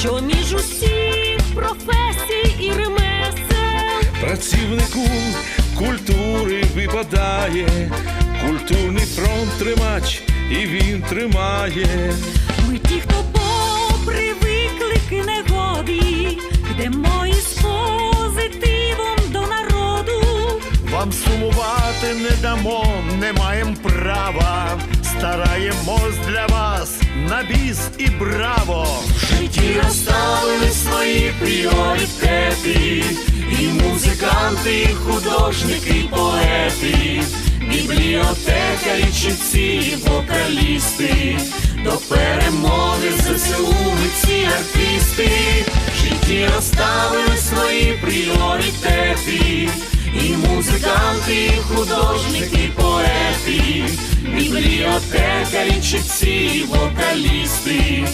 що між усіх професій і ремесел Працівнику культури випадає, культурний фронт тримач, і він тримає. Ми ті, хто попри виклики негоди, йдемо із позитивом до народу. Вам сумувати не дамо, не маєм права. Стараємось для вас на біс і браво. В житті розставили свої пріоритети, і музиканти, і художники, і поети, бібліотекарі, читці, і вокалісти, до перемоги ЗСУ ми ці артисти, в житті розставили свої пріоритети, і музиканти, і художники, і поети, бібліотекарі, читці, і вокалісти,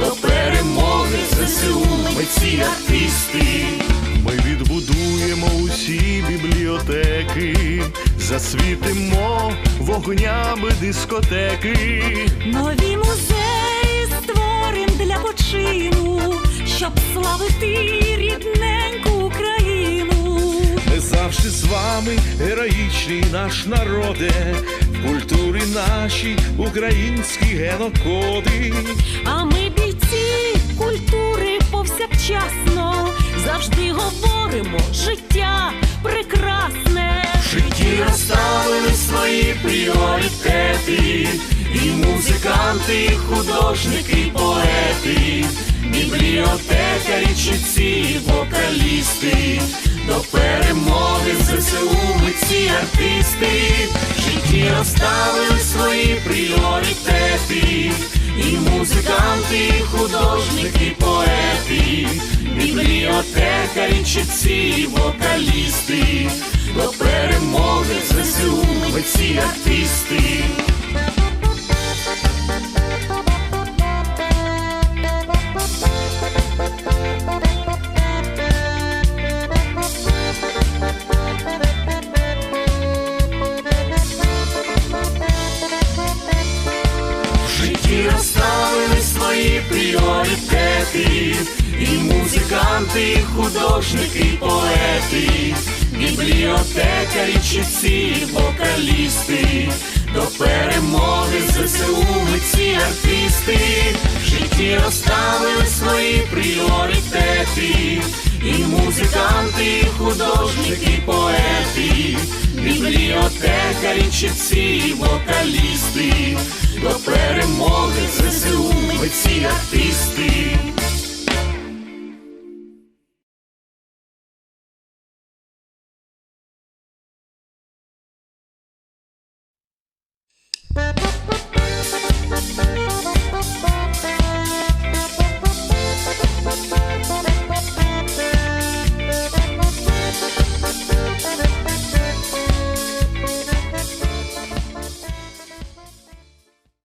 до перемоги ЗСУ ми ці артисти. Ми відбудуємо усі бібліотеки, засвітимо вогнями дискотеки. Нові музеї створим для почину, щоб славити рідненьку з вами, героїчний наш народе, в культурі нашій українські генокоди. А ми бійці культури повсякчасно завжди говоримо життя прекрасне. В житті розставили свої пріоритети, і музиканти, і художники, і поети, бібліотекарі, читці, і вокалісти, до перемоги ЗСУ ми ці артисти, житті розставили свої пріоритети, і музиканти, і художники, і поети, бібліотекарі, читці, і вокалісти, до перемоги ЗСУ ми ці артисти. Пріоритети, і музиканти, і художники, і поети, бібліотекарі, читці, і вокалісти, до перемоги ЗСУ ми ці артисти, в житті розставили свої пріоритети, і музиканти, і художники, і поети, бібліотекарі, читці, і вокалісти, до перемоги ЗСУ ці артисти.